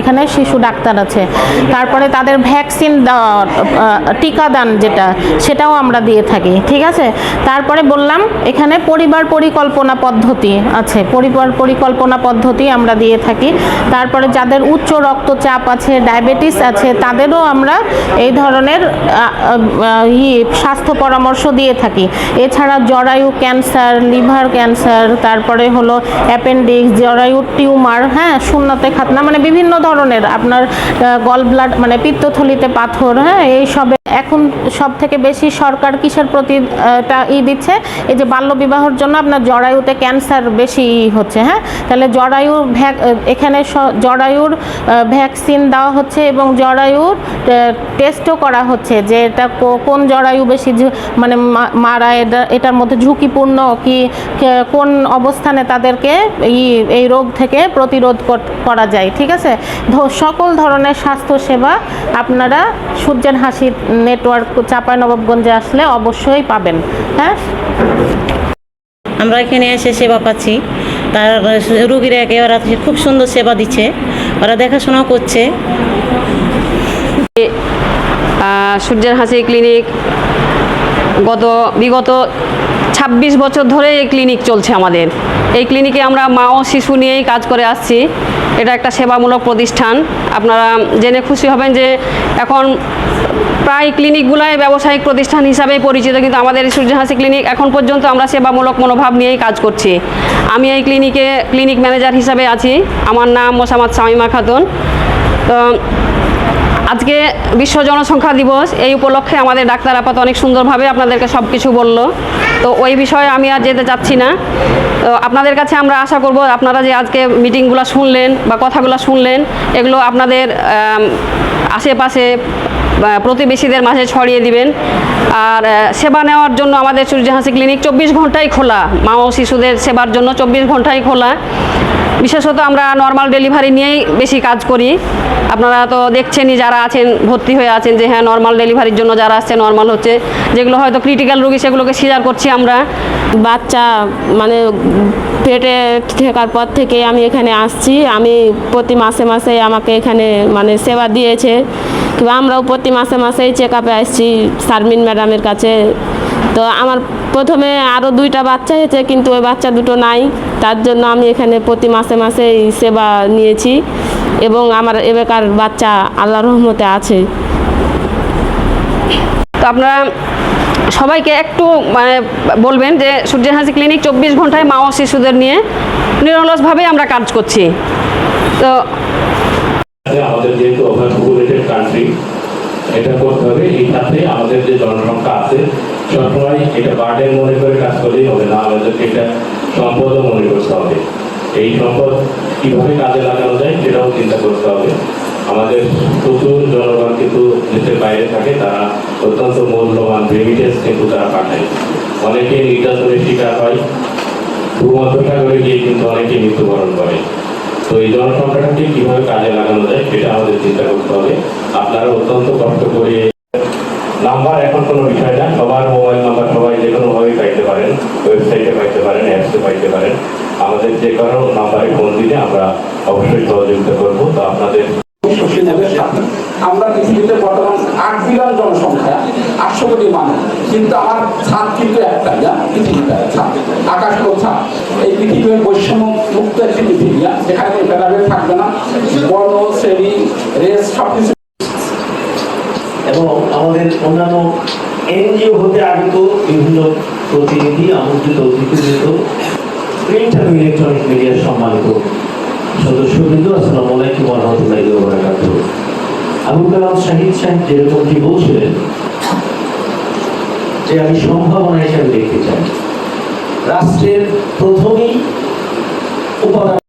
এখানে শিশু ডাক্তার আছে। তারপরে তাদের ভ্যাকসিন টিকাদান যেটা, সেটাও আমরা দিয়ে থাকি, ঠিক আছে? তারপরে বললাম, এখানে পরিবার পরিকল্পনা পদ্ধতি আছে। পরিবার পরিকল্পনা পদ্ধতি আমরা দিয়ে থাকি। তারপরে যাদের উচ্চ রক্তচাপ আছে, ডায়াবেটিস আছে, তাদেরও আমরা এই ধরনের স্বাস্থ্য পরামর্শ দিয়ে থাকি। এছাড়া জরায়ু ক্যান্সার, লিভার ক্যান্সার, তারপরে হলো অ্যাপেন্ডিক্স, জরায়ু টিউমার হ্যাঁ শূন্যতে খাতনা মানে বিভিন্ন ধরনের, আপনার গল ব্লাড মানে পিত্তথলিতে পাথর হ্যাঁ এইসবে এখন সব থেকে বেশি সরকার কিসের প্রতি ই দিচ্ছে? এই যে বাল্য বিবাহর জন্য আপনার জরায়ুতে ক্যান্সার বেশি হচ্ছে হ্যাঁ? তাহলে জরায়ু এখানে জরায়ুর ভ্যাকসিন দেওয়া হচ্ছে এবং জরায়ুর টেস্টও করা হচ্ছে যে এটা কোন জরায়ু বেশি মানে মারা এটা, এটার মধ্যে ঝুঁকিপূর্ণ কি কোন অবস্থানে তাদেরকে এই এই রোগ থেকে প্রতিরোধ কর- যায়, ঠিক আছে? সকল ধরনের স্বাস্থ্য সেবা আপনারা সূর্যের হাসি নেটওয়ার্ক চাপাই নবাবগঞ্জে আসলে অবশ্যই পাবেন হ্যাঁ? আমরা এখানে এসে সেবা পাচ্ছি। তার রুগীরা ওরা খুব সুন্দর সেবা দিচ্ছে। ওরা দেখাশোনাও করছে। সূর্যের হাসি ক্লিনিক গত, বিগত ২৬ বছর ধরে এই ক্লিনিক চলছে আমাদের। এই ক্লিনিকে আমরা মা ও শিশু নিয়েই কাজ করে আসছি। এটা একটা সেবামূলক প্রতিষ্ঠান। আপনারা জেনে খুশি হবেন যে এখন প্রায় ক্লিনিকগুলাই ব্যবসায়িক প্রতিষ্ঠান হিসাবেই পরিচিত, কিন্তু আমাদের এই সূর্য হাসি ক্লিনিক এখন পর্যন্ত আমরা সেবামূলক মনোভাব নিয়েই কাজ করছি। আমি এই ক্লিনিকে ক্লিনিক ম্যানেজার হিসাবে আছি। আমার নাম মোসামাদ সামিমা খাতুন। তো আজকে বিশ্ব জনসংখ্যা দিবস, এই উপলক্ষে আমাদের ডাক্তার আপাত অনেক সুন্দরভাবে আপনাদেরকে সব কিছু বলল। তো ওই বিষয়ে আমি আর যেতে চাচ্ছি না। তো আপনাদের কাছে আমরা আশা করব, আপনারা যে আজকে মিটিংগুলো শুনলেন বা কথাগুলো শুনলেন, এগুলো আপনাদের আশেপাশে প্রতিবেশীদের মাঝে ছড়িয়ে দিবেন। আর সেবা নেওয়ার জন্য আমাদের সূর্যহাসি ক্লিনিক চব্বিশ ঘন্টাই খোলা। মা ও শিশুদের সেবার জন্য চব্বিশ ঘন্টাই খোলা। বিশেষত আমরা নর্মাল ডেলিভারি নিয়েই বেশি কাজ করি। আপনারা তো দেখছেনই যারা আছেন, ভর্তি হয়ে আছেন যে হ্যাঁ নর্মাল ডেলিভারির জন্য যারা আসছে নর্মাল হচ্ছে। যেগুলো হয়তো ক্রিটিক্যাল রুগী, সেগুলোকে সিজার করছি আমরা। বাচ্চা মানে পেটে ঠেকার পর থেকে আমি এখানে আসছি। আমি প্রতি মাসে মাসে আমাকে এখানে মানে সেবা দিয়েছে। কিংবা আমরাও প্রতি মাসে মাসেই চেক আপে আসছি শারমিন ম্যাডামের কাছে। তো আমার প্রথমে আরও দুইটা বাচ্চা হয়েছে, কিন্তু ওই বাচ্চা দুটো নাই। তার জন্য আমি এখানে প্রতি মাসে মাসেই সেবা নিয়েছি এবং আমার এবেকার বাচ্চা আল্লাহ রহমতে আছে। তো আপনারা সবাইকে একটু মানে বলবেন যে সূর্যের হাসি ক্লিনিক চব্বিশ ঘন্টায় মা ও শিশুদের নিয়ে নিরলসভাবেই আমরা কাজ করছি। তো আমাদের যেহেতু কান্ট্রি এটা করতে হবে এই সাথে আমাদের যে জনসংখ্যা আছে, সবসময় এটা বার্ডেন মনে করে কাজ করলেই হবে, না আমাদেরকে এটা সম্পদও মনে করতে হবে। এই সম্পদ কীভাবে কাজে লাগানো যায় সেটাও চিন্তা করতে হবে। আমাদের প্রচুর জনগণ কিন্তু দেশের বাইরে থাকে, তারা অত্যন্ত মূল্যবান রেমিটেন্স কিন্তু তারা পাঠায়। অনেকে নির্যাতনের শিকার হয়, ভূমধ্যসাগরে গিয়ে কিন্তু অনেকে মৃত্যুবরণ করে। তো এই জনসংখ্যাটাকে কীভাবে কাজে লাগানো যায় সেটা আমাদের চিন্তা করতে হবে। আপনারা অত্যন্ত কষ্ট করে নাম্বার এখন কোনো বিষয় না, সবার মোবাইল নাম্বার সবাই যে কোনো ভাবে পাইতে পারেন, ওয়েবসাইটে পাইতে পারেন, অ্যাপসে পাইতে পারেন। আমাদের যে কারও নাম্বারে ফোন দিলে আমরা অবশ্যই সহযোগিতা করব। তো আপনাদের আমরা পৃথিবীতে বর্তমান আট বিলিয়ন জনসংখ্যা, আটশো কোটি মানুষ। কিন্তু আমার ছাদ কিন্তু একটা, যা পৃথিবীটা ছাদ আকাশ ছাদ এই পৃথিবীর বৈষম্য মুক্ত একটি পৃথিবী যেখানে কোনো ভেদাভেদ থাকবে না বর্ণ শ্রেণি রেস সব কিছু এবং আমাদের অন্যান্য এনজিও হতে আগত বিভিন্ন প্রতিনিধি, আমন্ত্রিত অতিথিবৃন্দ প্রিন্ট এবং ইলেকট্রনিক মিডিয়ার সম্মানিত সদস্যবৃন্দ, আসসালামু আলাইকুম রহমতুল্লাহি ওয়া বারাকাতুহু। আবুল কালাম শাহিদ সাহেব যেরকমটি বলছিলেন, যে আমি সম্ভাবনা হিসাবে দেখতে চাই। রাষ্ট্রের প্রথমেই উপাদান